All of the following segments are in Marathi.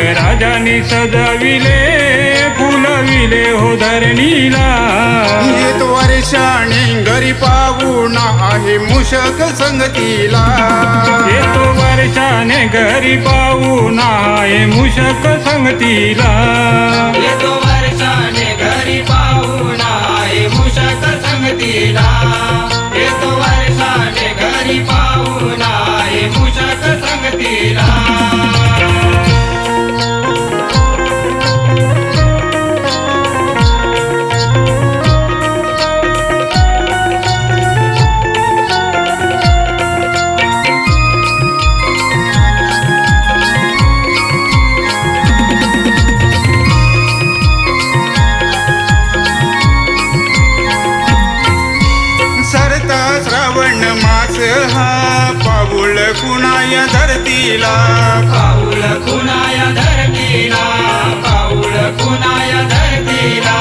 मेघराजाने सजविले फुलविले हो धरणीला. येत वर्षाने घरी पाहून आहे मुशक संगतीला. येतो वर्षाने घरी पाहून आहे मुशक संगतीला. हा पाऊल कुणाय धरतीला? पाऊल कुणाया धरतीला? पाऊल कुणाया धरतीला?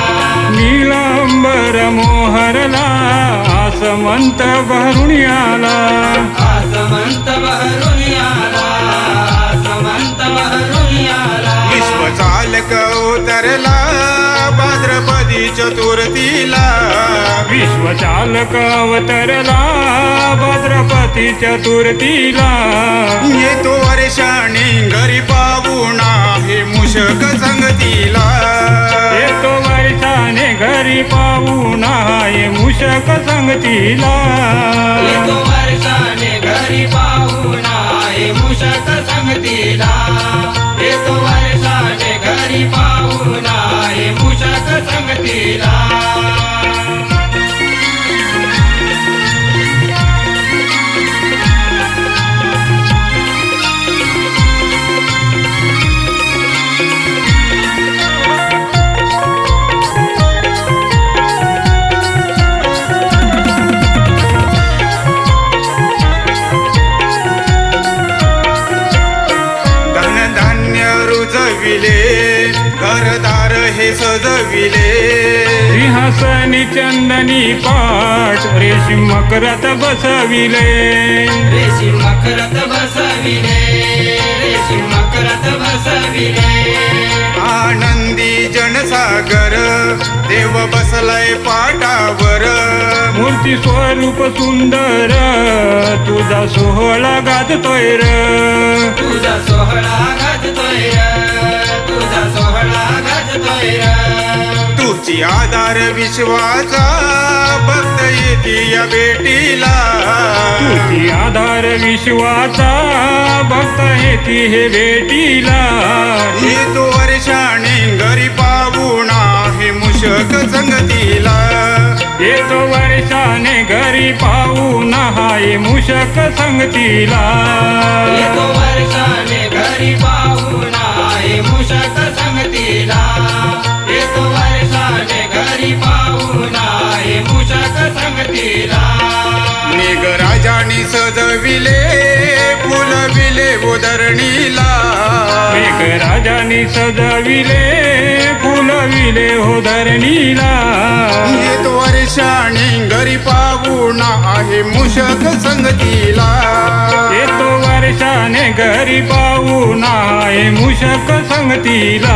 नीलांबर मोहरला आसमंत भरून आला आसमंत बहरून आला आसमंत बहरून आला विश्व चालक उतरला भाद्रपदी चतुर्थीला. विश्वचालक अवतरला भद्रपती चतुर्थीला येतो वर्षाने घरी पाहून आहे मुशक संगतीला. येतो वर्षाने घरी पाहून आहे मुशक संगतीला. येतो वर्षाने घरी पाहून आहे मुशक संगतीला. सजविले सिंहासनी चंदनी पाठ रेशीम मकरात बसविले. रेशीम मकरत बसविले रेशीम मकरत बसविले. आनंदी जनसागर देव बसलाय पाटावर मूर्ती स्वरूप सुंदर तुझा सोहळा गाजतोय र. तुझा तुझी आधार विश्वाचा भक्त येते या भेटीला. तुझी आधार विश्वाचा भक्त हेती हे भेटीला. येतो वर्षाने घरी पाहून आहे मुशक संगतीला. येतो वर्षाने घरी पाहून हाय मुशक संगतीला. येतो वर्षाने घरी पाहून फुलविले उदरणीला. मेघराजाने सजविले फुलविले हो धरणीला येतो वर्षाने घरी पाहून आहे मुशक संगतीला. येतो वर्षाने घरी पाहून आहे मुशक संगतीला.